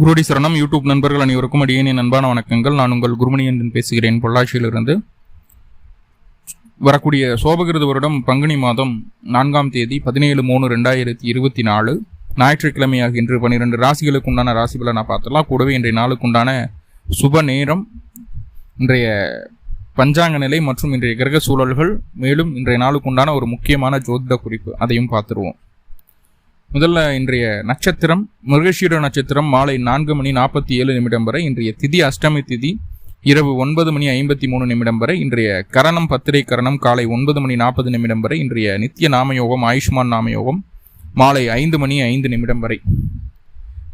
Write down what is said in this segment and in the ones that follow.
குருடி சரணம். யூடியூப் நண்பர்கள் அனைவருக்கும் அடியேன். அன்பான வணக்கங்கள். நான் உங்கள் குருமணி என்று பேசுகிறேன். பொள்ளாச்சியிலிருந்து வரக்கூடிய சோபகிருத வருடம் பங்குனி மாதம் நான்காம் தேதி பதினேழு மூணு ரெண்டாயிரத்தி இருபத்தி நாலு. ஞாயிற்றுக்கிழமையாக இன்று பன்னிரெண்டு ராசிகளுக்கு உண்டான ராசி பலனை பார்த்துலாம் கூடவே இன்றைய நாளுக்கு உண்டான சுப நேரம் இன்றைய பஞ்சாங்க நிலை மற்றும் இன்றைய கிரக சூழல்கள் மேலும் இன்றைய நாளுக்கு உண்டான ஒரு முக்கியமான ஜோதிட குறிப்பு அதையும் பார்த்துருவோம். முதல்ல இன்றைய நட்சத்திரம் மிருகஷீர நட்சத்திரம் மாலை நான்கு மணி நாற்பத்தி ஏழு நிமிடம் வரை இன்றைய திதி அஷ்டமி திதி இரவு ஒன்பது மணி ஐம்பத்தி மூணு நிமிடம் வரை இன்றைய கரணம் பத்திரை கரணம் காலை ஒன்பது மணி நாற்பது நிமிடம் வரை இன்றைய நித்திய நாமயோகம் ஆயுஷ்மான் நாமயோகம் மாலை ஐந்து மணி ஐந்து நிமிடம் வரை.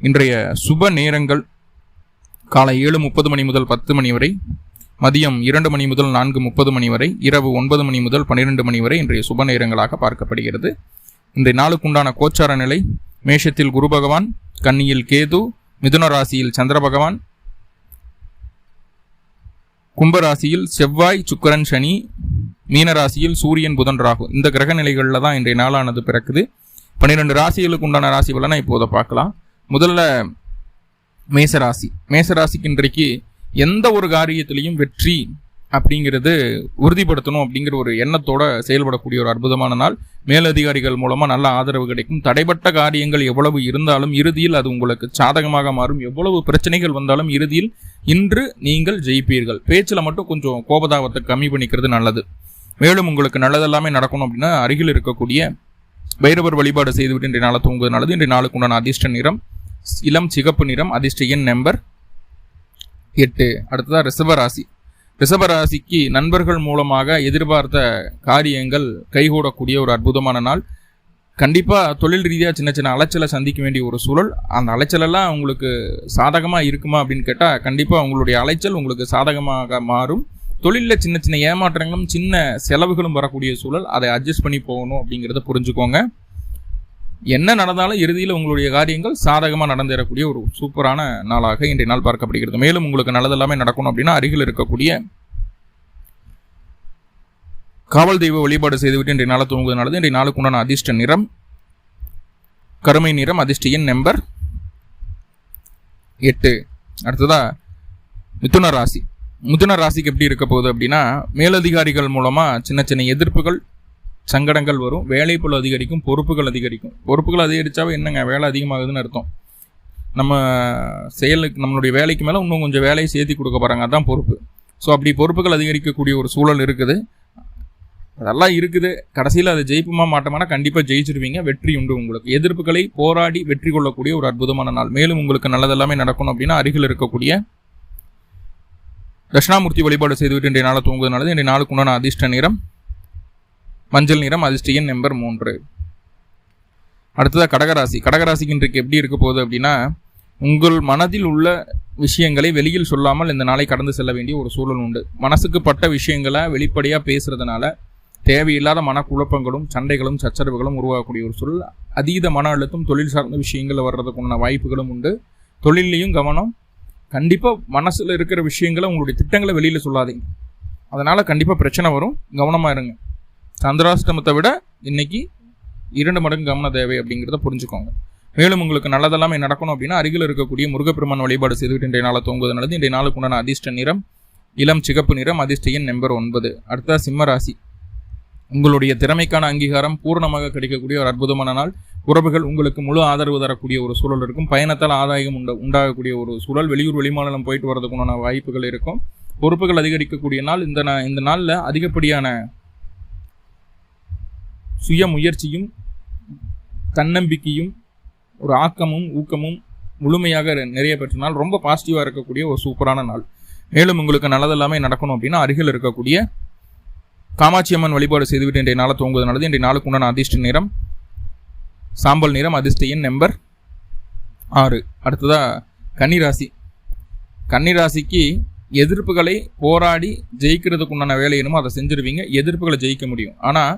இன்றைய சுப நேரங்கள் காலை ஏழு முப்பது மணி முதல் பத்து மணி வரை மதியம் இரண்டு மணி முதல் நான்கு முப்பது மணி வரை இரவு ஒன்பது மணி முதல் பன்னிரெண்டு மணி வரை இன்றைய சுப நேரங்களாக பார்க்கப்படுகிறது. இந்த நாளுக்குண்டான கோச்சார நிலை மேஷத்தில் குரு பகவான் கன்னியில் கேது மிதுன ராசியில் சந்திர பகவான் கும்பராசியில் செவ்வாய் சுக்கிரன் சனி மீனராசியில் சூரியன் புதன் ராகு. இந்த கிரக நிலைகளில் தான் இன்றைய நாளானது பிறக்குது. பன்னிரெண்டு ராசிகளுக்கு உண்டான ராசி பலனை இப்போதை பார்க்கலாம். முதல்ல மேசராசி மேசராசிக்கு இன்றைக்கு எந்த ஒரு காரியத்திலையும் வெற்றி அப்படிங்கிறது உறுதிப்படுத்தணும் அப்படிங்கிற ஒரு எண்ணத்தோட செயல்படக்கூடிய ஒரு அற்புதமான நாள். மேலதிகாரிகள் மூலமாக நல்ல ஆதரவு கிடைக்கும். தடைப்பட்ட காரியங்கள் எவ்வளவு இருந்தாலும் இறுதியில் அது உங்களுக்கு சாதகமாக மாறும். எவ்வளவு பிரச்சனைகள் வந்தாலும் இறுதியில் இன்று நீங்கள் ஜெயிப்பீர்கள். பேச்சில் மட்டும் கொஞ்சம் கோபதாபத்தை கம்மி பண்ணிக்கிறது நல்லது. மேலும் உங்களுக்கு நல்லதெல்லாமே நடக்கணும் அப்படின்னா அருகில் இருக்கக்கூடிய பைரவர் வழிபாடு செய்துவிட்டு இன்றைய நாளை தூங்குவது நல்லது. இன்றைய நாளுக்கு உண்டான அதிர்ஷ்ட நிறம் இளம் சிகப்பு நிறம் அதிர்ஷ்ட எண் நம்பர் எட்டு. அடுத்ததாக ரிசவராசி ரிஷபராசிக்கு நண்பர்கள் மூலமாக எதிர்பார்த்த காரியங்கள் கைகூடக்கூடிய ஒரு அற்புதமான நாள். கண்டிப்பாக தொழில் ரீதியாக சின்ன சின்ன அலைச்சலை சந்திக்க வேண்டிய ஒரு சூழல். அந்த அலைச்சலெல்லாம் உங்களுக்கு சாதகமாக இருக்குமா அப்படின்னு கேட்டால் கண்டிப்பாக உங்களுடைய அலைச்சல் உங்களுக்கு சாதகமாக மாறும். தொழிலில் சின்ன சின்ன ஏமாற்றங்களும் சின்ன செலவுகளும் வரக்கூடிய சூழல். அதை அட்ஜஸ்ட் பண்ணி போகணும் அப்படிங்கிறத புரிஞ்சுக்கோங்க. என்ன நடந்தாலும் இறுதியில் உங்களுடைய காரியங்கள் சாதகமாக நடந்தேறக்கூடிய ஒரு சூப்பரான நாளாக இன்றைய நாள் பார்க்கப்படுகிறது. மேலும் உங்களுக்கு நல்லதெல்லாமே நடக்கணும் அப்படின்னா அருகில் இருக்கக்கூடிய காவல் தெய்வ வழிபாடு செய்துவிட்டு இன்றைய நாளை தூங்குவது நல்லது. இன்றைய நாளுக்கு உண்டான அதிர்ஷ்ட நிறம் கருமை நிறம் அதிர்ஷ்ட எண் நம்பர் எட்டு. அடுத்ததா மிதுன ராசி. மிதுன ராசிக்கு எப்படி இருக்க போகுது அப்படின்னா மேலதிகாரிகள் மூலமாக சின்ன சின்ன எதிர்ப்புகள் சங்கடங்கள் வரும் வேலைப்புல அதிகரிக்கும் பொறுப்புகள் அதிகரிக்கும். பொறுப்புகள் அதிகரிச்சாவே என்னங்க வேலை அதிகமாகுதுன்னு அர்த்தம். நம்ம செயலுக்கு நம்மளுடைய வேலைக்கு மேலே இன்னும் கொஞ்சம் வேலையை சேர்த்து கொடுக்க போகிறாங்க அதான் பொறுப்பு. ஸோ அப்படி பொறுப்புகள் அதிகரிக்கக்கூடிய ஒரு சூழல் இருக்குது. அதெல்லாம் இருக்குது. கடைசியில் அதை ஜெயிப்புமா மாட்டோம்னா கண்டிப்பாக ஜெயிச்சிருவீங்க. வெற்றி உண்டு உங்களுக்கு. எதிர்ப்புகளை போராடி வெற்றி கொள்ளக்கூடிய ஒரு அற்புதமான நாள். மேலும் உங்களுக்கு நல்லதெல்லாமே நடக்கணும் அப்படின்னா அருகில் இருக்கக்கூடிய தட்சிணாமூர்த்தி வழிபாடு செய்துவிட்டு இன்றைய நாளை தூங்குவது இன்றைய நாளுக்கு உண்டான அதிர்ஷ்ட நிறம் மஞ்சள் நிறம் அதிர்ஷ்டியன் நம்பர் மூன்று. அடுத்ததாக கடகராசி. கடகராசிக்கு இன்றைக்கு எப்படி இருக்க போகுது அப்படின்னா உங்கள் மனதில் உள்ள விஷயங்களை வெளியில் சொல்லாமல் இந்த நாளை கடந்து செல்ல வேண்டிய ஒரு சூழல் உண்டு. மனசுக்கு பட்ட விஷயங்களை வெளிப்படையாக பேசுறதுனால தேவையில்லாத மனக்குழப்பங்களும் சண்டைகளும் சச்சரவுகளும் உருவாகக்கூடிய ஒரு சூழல். அதீத மன அழுத்தம் தொழில் சார்ந்த விஷயங்கள் வர்றதுக்குண்டான வாய்ப்புகளும் உண்டு. தொழிலையும் கவனம். கண்டிப்பாக மனசில் இருக்கிற விஷயங்களை உங்களுடைய திட்டங்களை வெளியில் சொல்லாதீங்க. அதனால் கண்டிப்பாக பிரச்சனை வரும். கவனமாக இருங்க. சந்திராஷ்டமத்தை விட இன்னைக்கு இரண்டு மடங்கு கவன தேவை அப்படிங்கிறத புரிஞ்சுக்கோங்க. மேலும் உங்களுக்கு நல்லதெல்லாமே நடக்கணும் அப்படின்னா அருகில் இருக்கக்கூடிய முருகப்பெருமான் வழிபாடு செய்துவிட்டு இன்றைய நாளை தூங்குவது நல்லது இன்றைய நாளுக்கு உண்டான அதிர்ஷ்ட நிறம் இளம் சிகப்பு நிறம் அதிர்ஷ்ட எண் நம்பர் ஒன்பது. அடுத்த சிம்ம ராசி. உங்களுடைய திறமைக்கான அங்கீகாரம் பூர்ணமாக கிடைக்கக்கூடிய ஒரு அற்புதமான நாள். உறவுகள் உங்களுக்கு முழு ஆதரவு தரக்கூடிய ஒரு சூழல் இருக்கும். பயணத்தால் ஆதாயம் உண்ட உண்டாகக்கூடிய ஒரு சூழல். வெளியூர் வெளிமாநிலம் போயிட்டு வரதுக்குண்டான வாய்ப்புகள் இருக்கும். பொறுப்புகள் அதிகரிக்கக்கூடிய நாள். இந்த நா- இந்த நாளில் அதிகப்படியான சுய முயற்சியும் தன்னம்பிக்கையும் ஒரு ஆக்கமும் ஊக்கமும் முழுமையாக நிறைய பெற்ற நாள் ரொம்ப பாசிட்டிவாக இருக்கக்கூடிய ஒரு சூப்பரான நாள். மேலும் உங்களுக்கு நல்லதெல்லாமே நடக்கணும் அப்படின்னா அருகில் இருக்கக்கூடிய காமாட்சி அம்மன் வழிபாடு செய்துவிட்டு இன்றைய நாளை தூங்குவது நல்லது. இன்றைய நாளுக்கு உண்டான அதிர்ஷ்ட நிறம் சாம்பல் நிறம் அதிர்ஷ்ட எண் நம்பர் ஆறு. அடுத்ததாக கன்னிராசி. கன்னிராசிக்கு எதிர்ப்புகளை போராடி ஜெயிக்கிறதுக்கு உண்டான வேலை என்னமோ அதை செஞ்சிருவீங்க. எதிர்ப்புகளை ஜெயிக்க முடியும். ஆனால்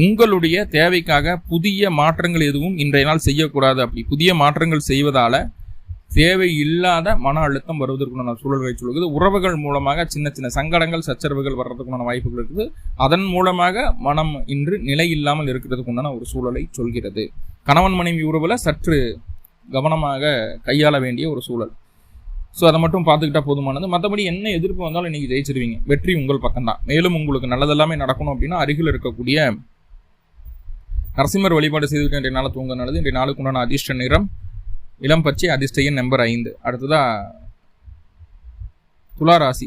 உங்களுடைய தேவைக்காக புதிய மாற்றங்கள் எதுவும் இன்றைய நாள் செய்யக்கூடாது. அப்படி புதிய மாற்றங்கள் செய்வதால தேவையில்லாத மன அழுத்தம் வருவதற்குண்டான சூழல்களை சொல்லுகிறது. உறவுகள் மூலமாக சின்ன சின்ன சங்கடங்கள் சச்சரவுகள் வர்றதுக்குண்டான வாய்ப்புகள் இருக்குது. அதன் மூலமாக மனம் இன்று நிலை இல்லாமல் இருக்கிறதுக்குண்டான ஒரு சூழலை சொல்கிறது. கணவன் மனைவி உறவில் சற்று கவனமாக கையாள வேண்டிய ஒரு சூழல். ஸோ அதை மட்டும் பார்த்துக்கிட்டா போதுமானது. மற்றபடி என்ன எதிர்ப்பு வந்தாலும் இன்றைக்கி ஜெயிச்சிருவீங்க. வெற்றி உங்கள் பக்கம்தான். மேலும் உங்களுக்கு நல்லதெல்லாமே நடக்கணும் அப்படின்னா அருகில் இருக்கக்கூடிய நரசிம்மர் வழிபாடு செய்துவிட்டு இன்றைய நாள் தூங்க நல்லது. இன்றைய நாளுக்கு உண்டான அதிர்ஷ்ட நிறம் இளம் பச்சை அதிர்ஷ்டையின் நம்பர் ஐந்து. அடுத்ததா துளாராசி. ராசி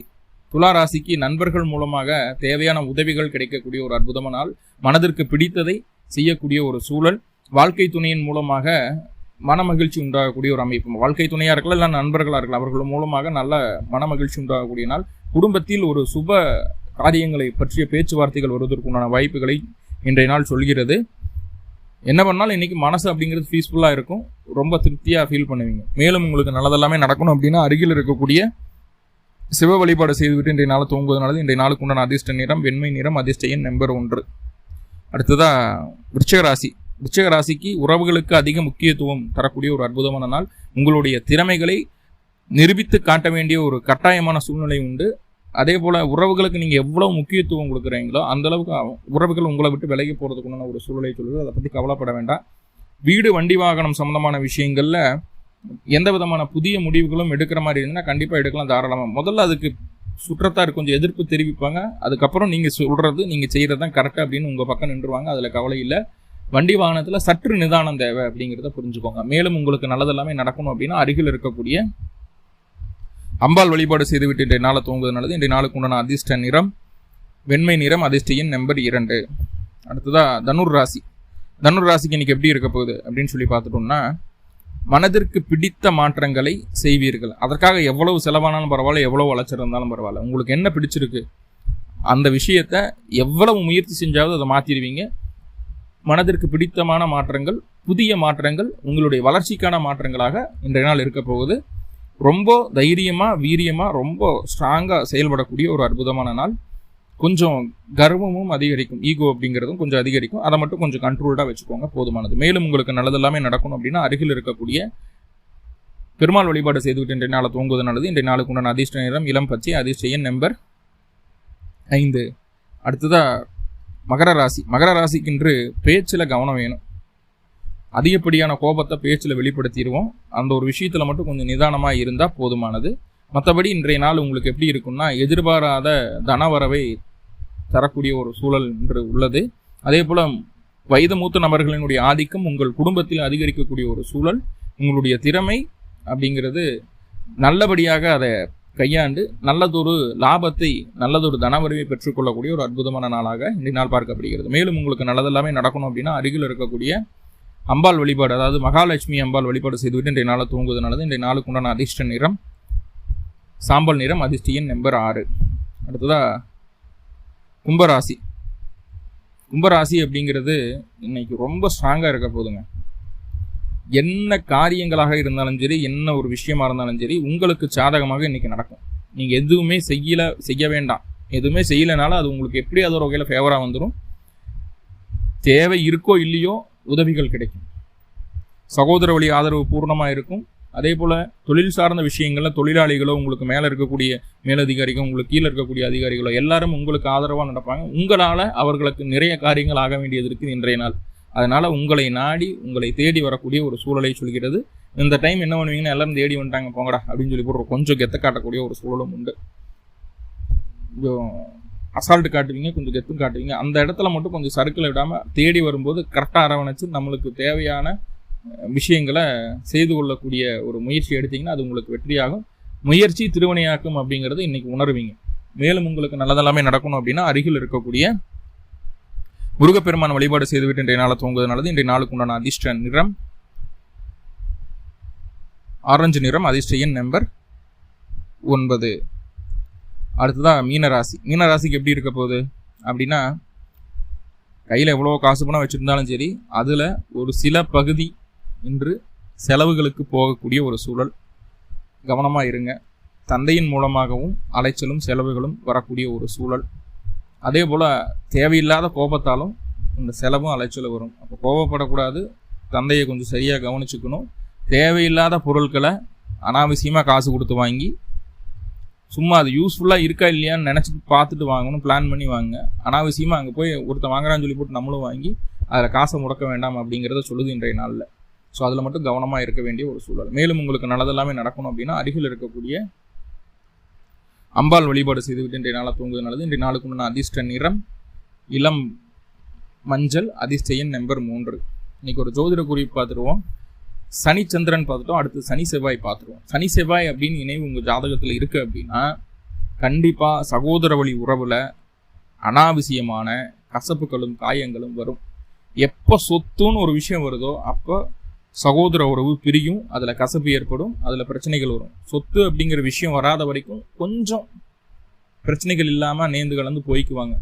துலா ராசிக்கு நண்பர்கள் மூலமாக தேவையான உதவிகள் கிடைக்கக்கூடிய ஒரு அற்புதமான நாள். மனதிற்கு பிடித்ததை செய்யக்கூடிய ஒரு சூழல். வாழ்க்கை துணையின் மூலமாக மன மகிழ்ச்சி உண்டாகக்கூடிய ஒரு அமைப்பு. வாழ்க்கை துணையாக இருக்கலாம் இல்லை நண்பர்களாக இருக்கலாம் அவர்கள் மூலமாக நல்ல மன மகிழ்ச்சி உண்டாகக்கூடிய நாள். குடும்பத்தில் ஒரு சுப காரியங்களை பற்றிய பேச்சுவார்த்தைகள் வருவதற்குண்டான வாய்ப்புகளை இன்றைய நாள் சொல்கிறது. என்ன பண்ணாலும் இன்றைக்கி மனசு அப்படிங்கிறது பீஸ்ஃபுல்லாக இருக்கும். ரொம்ப திருப்தியாக ஃபீல் பண்ணுவீங்க. மேலும் உங்களுக்கு நல்லதெல்லாமே நடக்கணும் அப்படின்னா அருகில் இருக்கக்கூடிய சிவ வழிபாடு செய்துவிட்டு இன்றைய நாள் தூங்குவதனால இன்றைய நாளுக்கு உண்டான அதிர்ஷ்ட நிறம் வெண்மை நிறம் அதிர்ஷ்ட எண் நம்பர் ஒன்று. அடுத்ததாக விருச்சகராசி ராசி. ராசிக்கு உறவுகளுக்கு அதிக முக்கியத்துவம் தரக்கூடிய ஒரு அற்புதமான நாள். உங்களுடைய திறமைகளை நிரூபித்து காட்ட வேண்டிய ஒரு கட்டாயமான சூழ்நிலை உண்டு. அதே போல் உறவுகளுக்கு நீங்கள் எவ்வளோ முக்கியத்துவம் கொடுக்குறீங்களோ அந்த அளவுக்கு உறவுகள் உங்களை விட்டு விலகி போகிறதுக்குன்னு ஒரு சூழ்நிலை சொல்லுது. அதை பற்றி கவலைப்பட வேண்டாம். வீடு வண்டி வாகனம் சம்மந்தமான விஷயங்களில் எந்த விதமான புதிய முடிவுகளும் எடுக்கிற மாதிரி இருந்ததுன்னா கண்டிப்பாக எடுக்கலாம் தாராளமாக முதல்ல அதுக்கு சுற்றத்தார் கொஞ்சம் எதிர்ப்பு தெரிவிப்பாங்க. அதுக்கப்புறம் நீங்கள் சொல்கிறது நீங்கள் செய்கிறது தான் கரெக்டாக அப்படின்னு உங்கள் பக்கம் நின்றுவாங்க. அதில் கவலை இல்லை. வண்டி வாகனத்தில் சற்று நிதானம் தேவை அப்படிங்கிறத புரிஞ்சுக்கோங்க. மேலும் உங்களுக்கு நல்லதெல்லாமே நடக்கணும் அப்படின்னா அருகில் இருக்கக்கூடிய அம்பாள் வழிபாடு செய்துவிட்டு இன்றைய நாளை தூங்குவது நல்லது. இன்றைய நாளுக்கு உண்டான அதிர்ஷ்ட நிறம் வெண்மை நிறம் அதிர்ஷ்டியின் நம்பர் இரண்டு. அடுத்ததாக தனுர் ராசி. தனுர் ராசிக்கு இன்னைக்கு எப்படி இருக்க போகுது அப்படின்னு சொல்லி பார்த்துட்டோம்னா மனதிற்கு பிடித்த மாற்றங்களை செய்வீர்கள். அதற்காக எவ்வளவு செலவானாலும் பரவாயில்ல எவ்வளவு வளர்ச்சிருந்தாலும் பரவாயில்ல. உங்களுக்கு என்ன பிடிச்சிருக்கு? அந்த விஷயத்த எவ்வளவு முயற்சி செஞ்சாவது அதை மாற்றிடுவீங்க மனதிற்கு பிடித்தமான மாற்றங்கள் புதிய மாற்றங்கள் உங்களுடைய வளர்ச்சிக்கான மாற்றங்களாக இன்றைய நாள் இருக்க போகுது. ரொம்ப தைரியமாக வீரியமாக ரொம்ப ஸ்ட்ராங்காக செயல்படக்கூடிய ஒரு அற்புதமான நாள். கொஞ்சம் கர்வமும் அதிகரிக்கும். ஈகோ அப்படிங்கிறதும் கொஞ்சம் அதிகரிக்கும். அதை மட்டும் கொஞ்சம் கண்ட்ரோல்டாக வச்சுக்கோங்க. போதுமானது. மேலும் உங்களுக்கு நல்லதெல்லாமே நடக்கணும் அப்படின்னா அருகில் இருக்கக்கூடிய பெருமாள் வழிபாடு செய்துவிட்டு இன்றைய நாளை தூங்குவது நல்லது. இன்றைய நாளுக்கு உண்டான அதிர்ஷ்ட நேரம் இளம் பச்சை அதிர்ஷ்ட எண் நம்பர் ஐந்து. அடுத்ததாக மகர ராசி. மகர ராசிக்கென்று பேச்சில் கவனம் வேணும். அதிகப்படியான கோபத்தை பேச்சில் வெளிப்படுத்திடுவோம். அந்த ஒரு விஷயத்தில் மட்டும் கொஞ்சம் நிதானமாக இருந்தால் போதுமானது. மற்றபடி இன்றைய நாள் உங்களுக்கு எப்படி இருக்கும்னா எதிர்பாராத தனவரவை தரக்கூடிய ஒரு சூழல் என்று உள்ளது. அதே போல் வயது மூத்த நபர்களினுடைய ஆதிக்கம் உங்கள் குடும்பத்தில் அதிகரிக்கக்கூடிய ஒரு சூழல் உங்களுடைய திறமை அப்படிங்கிறது நல்லபடியாக அதை கையாண்டு நல்லதொரு லாபத்தை நல்லதொரு தனவரவை பெற்றுக்கொள்ளக்கூடிய ஒரு அற்புதமான நாளாக இன்றைய நாள் பார்க்கப்படுகிறது. மேலும் உங்களுக்கு நல்லதெல்லாமே நடக்கணும் அப்படின்னா அருகில் இருக்கக்கூடிய அம்பாள் வழிபாடு அதாவது மகாலட்சுமி அம்பாள் வழிபாடு செய்துவிட்டு இன்றைய நாளை தூங்குவதனால இன்றைய நாளுக்கு உண்டான அதிர்ஷ்ட நிறம் சாம்பல் நிறம் அதிர்ஷ்டியின் நம்பர் ஆறு. அடுத்ததாக கும்பராசி. கும்பராசி அப்படிங்கிறது இன்னைக்கு ரொம்ப ஸ்ட்ராங்காக இருக்க போதுங்க. என்ன காரியங்களாக இருந்தாலும் சரி என்ன ஒரு விஷயமா இருந்தாலும் சரி உங்களுக்கு சாதகமாக இன்னைக்கு நடக்கும். நீங்கள் எதுவுமே செய்யல செய்ய வேண்டாம். எதுவுமே செய்யலைனாலும் அது உங்களுக்கு எப்படி அது ஒரு வகையில் ஃபேவராக வந்துடும் தேவை இருக்கோ இல்லையோ உதவிகள் கிடைக்கும். சகோதர வழி ஆதரவு பூர்ணமாக இருக்கும். அதே போல் தொழில் சார்ந்த விஷயங்களில் தொழிலாளிகளோ உங்களுக்கு மேலே இருக்கக்கூடிய மேலதிகாரிகளோ உங்களுக்கு கீழே இருக்கக்கூடிய அதிகாரிகளோ எல்லாரும் உங்களுக்கு ஆதரவாக நடப்பாங்க. உங்களால் அவர்களுக்கு நிறைய காரியங்கள் ஆக வேண்டியது இருக்குது இன்றைய நாள். அதனால் உங்களை நாடி உங்களை தேடி வரக்கூடிய ஒரு சூழலை சொல்கிறது. இந்த டைம் என்ன பண்ணுவீங்கன்னா எல்லாரும் தேடி வந்துட்டாங்க போங்கடா அப்படின்னு சொல்லி போடுற கொஞ்சம் கெத்த காட்டக்கூடிய ஒரு சூழலும் உண்டு. கொஞ்சம் அசால்ட்டு காட்டுவீங்க கொஞ்சம் கெத்தும் காட்டுவீங்க. அந்த இடத்துல மட்டும் கொஞ்சம் சறுக்கில் விடாமல் தேடி வரும்போது கரெக்டாக அரவணைச்சு நம்மளுக்கு தேவையான விஷயங்களை செய்து கொள்ளக்கூடிய ஒரு முயற்சி எடுத்தீங்கன்னா அது உங்களுக்கு வெற்றியாகும். முயற்சி திருவனையாக்கும் அப்படிங்கிறது இன்றைக்கி உணர்வீங்க. மேலும் உங்களுக்கு நல்லதெல்லாமே நடக்கணும் அப்படின்னா அருகில் இருக்கக்கூடிய முருகப்பெருமான் வழிபாடு செய்துவிட்டு இன்றைய நாளை தூங்குவதனால இன்றைய நாளுக்கு உண்டான அதிர்ஷ்ட நிறம் ஆரஞ்சு நிறம் அதிர்ஷ்ட எண் நம்பர் ஒன்பது. அடுத்ததான் மீனராசி. மீனராசிக்கு எப்படி இருக்க போகுது? அப்படின்னா கையில் எவ்வளோ காசு பணம் வச்சுருந்தாலும் சரி அதில் ஒரு சில பகுதி இன்று செலவுகளுக்கு போகக்கூடிய ஒரு சூழல். கவனமாக இருங்க. தந்தையின் மூலமாகவும் அலைச்சலும் செலவுகளும் வரக்கூடிய ஒரு சூழல். அதே போல் தேவையில்லாத கோபத்தாலும் இந்த செலவும் அலைச்சலும் வரும். அப்போ கோபப்படக்கூடாது. தந்தையை கொஞ்சம் சரியாக கவனிச்சுக்கணும். தேவையில்லாத பொருட்களை அனாவசியமாக காசு கொடுத்து வாங்கி சும்மா அது யூஸ்ஃபுல்லாக இருக்கா இல்லையான்னு நினச்சி பார்த்துட்டு வாங்கணும் பிளான் பண்ணி வாங்க. அனாவசியமாக அங்கே போய் ஒருத்தன் வாங்குறான்னு சொல்லி போட்டு நம்மளும் வாங்கி அதில் காசை முடக்க வேண்டாம் அப்படிங்கிறத சொல்லுது இன்றைய நாளில். ஸோ அதில் மட்டும் கவனமாக இருக்க வேண்டிய ஒரு சூழல். மேலும் உங்களுக்கு நல்லதெல்லாமே நடக்கணும் அப்படின்னா அருகில் இருக்கக்கூடிய அம்பாள் வழிபாடு செய்துவிட்டு இன்றைய நாளாக தூங்குவது நல்லது. இன்றைய நாளுக்கு உண்டான அதிர்ஷ்ட நிறம் இளம் மஞ்சள் அதிர்ஷ்ட எண் நம்பர் மூன்று. இன்றைக்கி ஒரு ஜோதிட குறிப்பு பார்த்துருவோம். சனி சந்திரன் பார்த்துட்டோம் அடுத்து சனி செவ்வாய் பார்த்துருவோம். சனி செவ்வாய் அப்படின்னு இணைவு உங்கள் ஜாதகத்தில் இருக்குது அப்படின்னா கண்டிப்பாக சகோதர வழி உறவில் அனாவசியமான கசப்புகளும் காயங்களும் வரும். எப்போ சொத்துன்னு ஒரு விஷயம் வருதோ அப்போ சகோதர உறவு பிரியும் அதில் கசப்பு ஏற்படும் அதில் பிரச்சனைகள் வரும். சொத்து அப்படிங்கிற விஷயம் வராத வரைக்கும் கொஞ்சம் பிரச்சனைகள் இல்லாமல் நேர்ந்து கலந்து போய்க்குவாங்க.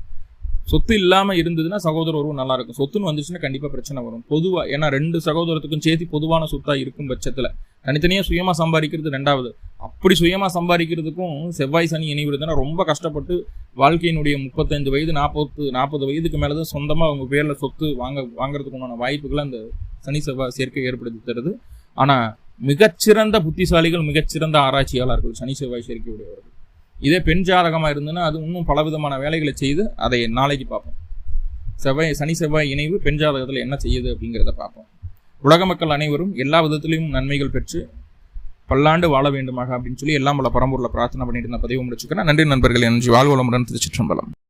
சொத்து இல்லாமல் இருந்ததுன்னா சகோதர உறவு நல்லா இருக்கும். சொத்துன்னு வந்துச்சுன்னா கண்டிப்பாக பிரச்சனை வரும். பொதுவாக ஏன்னா ரெண்டு சகோதரத்துக்கும் சேர்த்து பொதுவான சொத்தாக இருக்கும் பட்சத்தில். தனித்தனியாக சுயமாக சம்பாதிக்கிறது ரெண்டாவது. அப்படி சுயமாக சம்பாதிக்கிறதுக்கும் செவ்வாய் சனி இணைவிடுதுன்னா ரொம்ப கஷ்டப்பட்டு வாழ்க்கையினுடைய முப்பத்தஞ்சு வயது நாற்பத்து நாற்பது வயதுக்கு மேலே தான் சொந்தமாக அவங்க பேரில் சொத்து வாங்க வாங்குறதுக்கு உண்டான வாய்ப்புகளை அந்த சனி செவ்வாய் சேர்க்கை ஏற்படுத்தி தருது. ஆனால் மிகச்சிறந்த புத்திசாலிகள் மிகச்சிறந்த ஆராய்ச்சியாளர்கள் சனி செவ்வாய் சேர்க்கை உடையவர்கள் இதே பெண் ஜாதகமாக இருந்ததுன்னா அது இன்னும் பலவிதமான வேலைகளை செய்து அதை நாளைக்கு பார்ப்போம். செவ்வாய் சனி செவ்வாய் இணைவு பெண் ஜாதகத்தில் என்ன செய்யுது அப்படிங்கிறத பார்ப்போம். உலக மக்கள் அனைவரும் எல்லா விதத்திலையும் நன்மைகள் பெற்று பல்லாண்டு வாழ வேண்டுமாக அப்படின்னு சொல்லி எல்லாம் பல பரம்பூரில் பிரார்த்தனை பண்ணிட்டு நான் பதிவு முடிச்சுக்கிறேன். நன்றி நண்பர்கள் என்று வாழ்வளமுடன் திருச்சிற்றம்பலம்.